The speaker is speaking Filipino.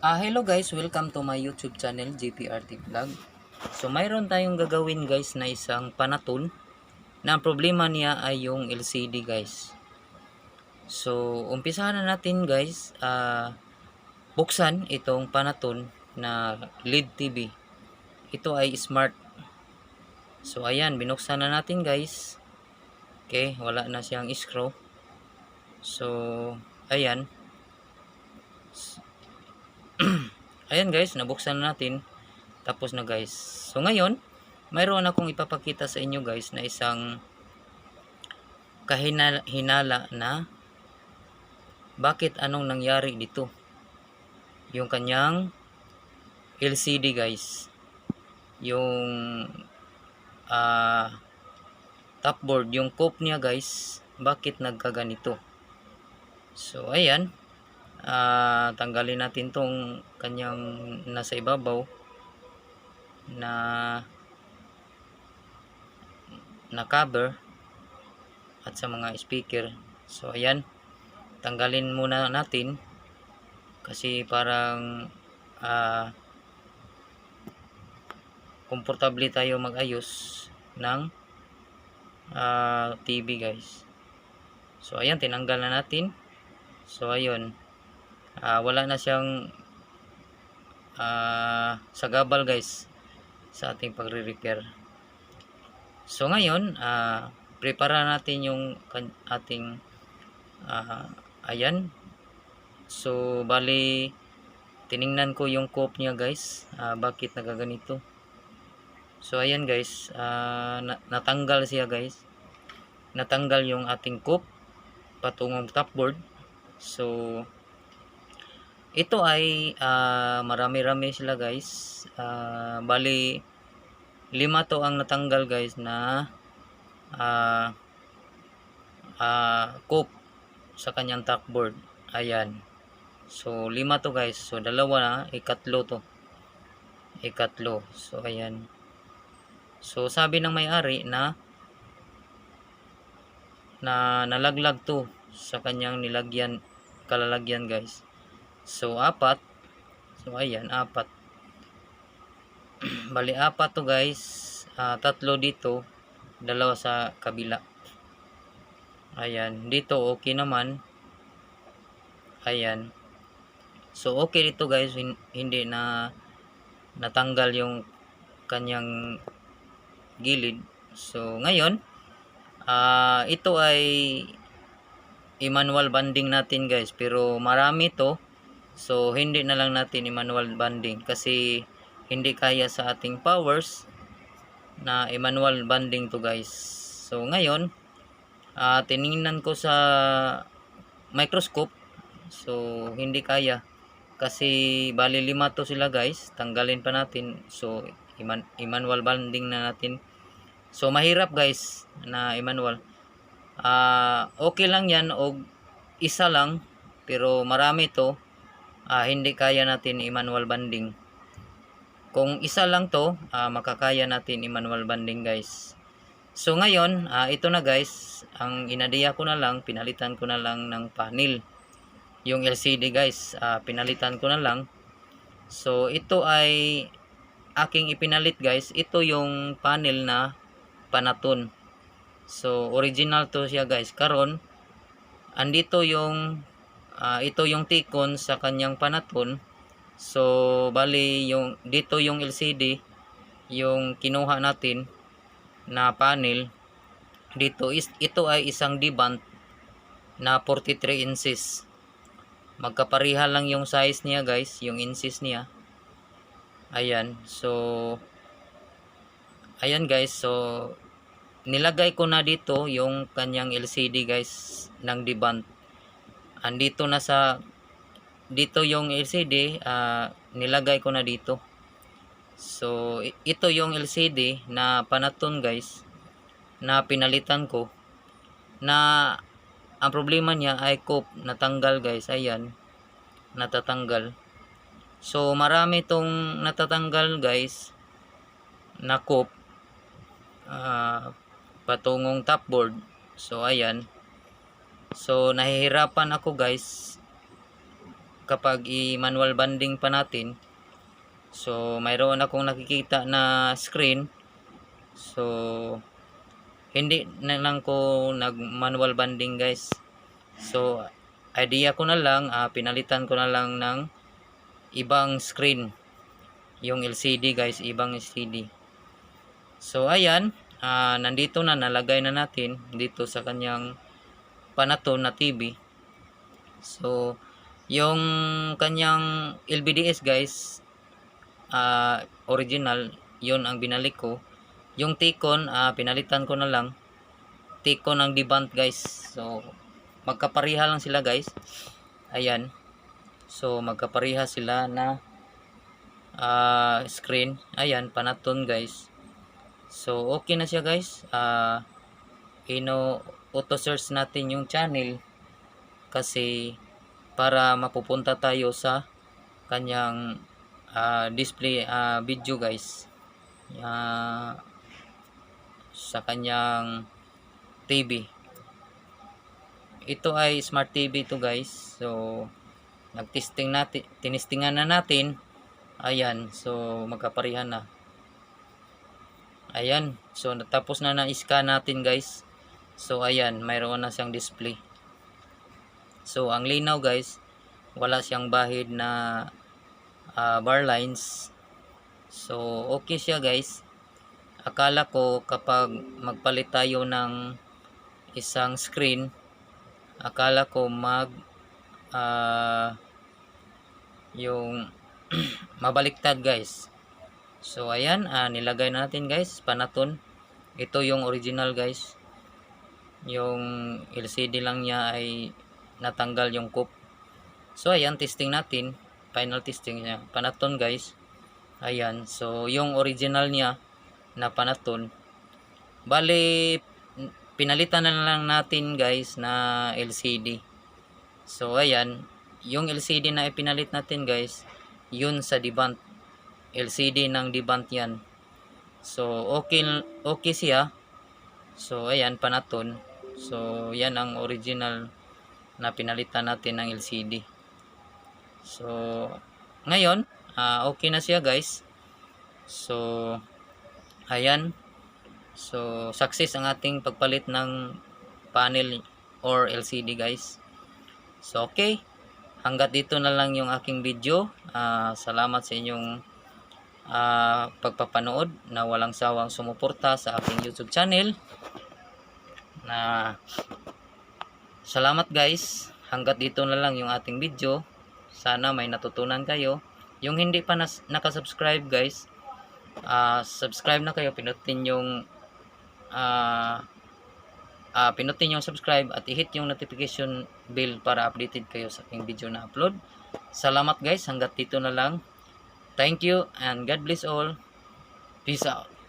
Ah, hello guys, welcome to my YouTube channel, JPRT Vlog. So, mayroon tayong gagawin guys na isang panaton na problema niya ay yung LCD guys. So, umpisahan na natin guys, ah, buksan itong panaton na LED TV. Ito ay smart. So, ayan, binuksan na natin guys. Okay, wala na siyang screw. So, ayan. Ayan guys, nabuksan na natin. Tapos na guys. So ngayon, mayroon akong ipapakita sa inyo guys na isang kahinala hinala na bakit anong nangyari dito. Yung kanyang LCD guys. Yung ah top board, yung cope niya guys, bakit nagkaganito. So ayan, ah tanggalin natin tong kanyang nasa ibabaw na na cover at sa mga speaker. So ayan. Tanggalin muna natin kasi parang ah komportable tayo magayos ng ah, TV guys. So ayan tinanggal na natin. So ayun ah, wala na siyang ah, sagabal guys sa ating pagre-repair. So ngayon ah, prepara natin yung ating ah, ayan. So bali tiningnan ko yung cope niya guys. Ah, bakit nagaganito? So ayan guys. Na- natanggal siya guys. Natanggal yung ating cope patungong top board. So ito ay ah, marami-rami sila guys. Ah, bali lima to ang natanggal guys na ah ah, cope sa kanyang top board. Ayan. So lima to guys. So dalawa na, ikatlo to. Ikatlo. So ayan. So sabi ng may-ari na na nalaglag to sa kanyang nilagyan kalalagyan guys. So, apat. So, ayan, apat. Bali, apat to guys. Ah, tatlo dito. Dalawa sa kabila. Ayan. Dito, okay naman. Ayan. So, okay dito guys. Hin- Hindi na natanggal yung kanyang gilid. So, ngayon, ah ito ay i-manual banding natin guys. Pero marami to. So, hindi na lang natin i-manual banding kasi hindi kaya sa ating powers na i-manual banding to guys. So, ngayon, ah tiningnan ko sa microscope. So, hindi kaya. Kasi, bali lima to sila guys. Tanggalin pa natin. So, i-man- i-manual banding na natin. So, mahirap guys na i-manual. Ah, okay lang yan o isa lang pero marami to ah, hindi kaya natin i-manual banding. Kung isa lang to, ah, makakaya natin i-manual banding guys. So ngayon, ah, ito na guys, ang inadiya ko na lang, pinalitan ko na lang ng panel. Yung LCD guys, ah, pinalitan ko na lang. So ito ay aking ipinalit guys. Ito yung panel na panaton. So original to siya guys. Karon andito yung ah, ito yung tikon sa kanyang panaton. So bali yung dito yung LCD yung kinuha natin na panel dito is ito ay isang diband na 43 inches. Magkapareha lang yung size niya guys, yung inches niya. Ayan. So ayan guys, so nilagay ko na dito yung kanyang LCD guys ng diband. Andito na sa dito yung LCD, ah, nilagay ko na dito. So ito yung LCD na panaton guys na pinalitan ko. Na ang problema niya ay cope natanggal guys. Ayan natatanggal. So marami tong natatanggal guys na cope ah, patungong top board. So ayan so nahihirapan ako guys kapag i-manual banding pa natin. So mayroon akong nakikita na screen. So hindi na lang ko nag manual banding guys. So idea ko na lang ah, pinalitan ko na lang ng ibang screen. Yung LCD guys ibang LCD so ayan ah, nandito na nalagay na natin dito sa kanyang panaton na TV so yung kanyang LBDS guys ah, original yon ang binalik ko. Yung Tikon ah, pinalitan ko na lang. Tikon ang deband guys. So magkapariha lang sila guys. Ayan. So magkapariha sila na ah, screen. Ayan panaton guys. So okay na siya guys. Ah ino auto search natin yung channel kasi para mapupunta tayo sa kanyang ah, display ah, video guys. Ah, sa kanyang TV ito ay smart TV to guys. So nagtesting natin tinistingan na natin. Ayan so magkaparihan na. Ayan so natapos na na-scan natin guys so ayan mayroon na siyang display. So ang linaw guys wala siyang bahid na ah, bar lines. So okay siya guys. Akala ko kapag magpalit tayo ng isang screen akala ko mag ah, yung mabaliktad guys. So ayan ah, nilagay na natin guys panaton ito yung original guys yung LCD lang niya ay natanggal yung cup. So ayan testing natin. Final testing niya. Panaton guys. Ayan. So yung original niya na panaton. Bali pinalitan na lang natin guys na LCD so ayan. Yung LCD na ipinalit natin guys yun sa debant. LCD ng debant yan. So okay okay siya. So ayan panaton so yan ang original na pinalitan natin ng LCD so ngayon ah, okay na siya guys. So ayan. So success ang ating pagpalit ng panel or LCD guys. So okay. Hanggat dito na lang yung aking video Ah, salamat sa inyong ah, pagpapanood na walang sawang sumuporta sa aking YouTube channel na salamat guys. Hanggat dito na lang yung ating video sana may natutunan kayo. Yung hindi pa nas, nakasubscribe guys ah, subscribe na kayo pinutin yung ah, ah, pinutin yung subscribe at i-hit yung notification bell para updated kayo sa aking video na upload. Salamat guys hanggat dito na lang. Thank you and God bless all. Peace out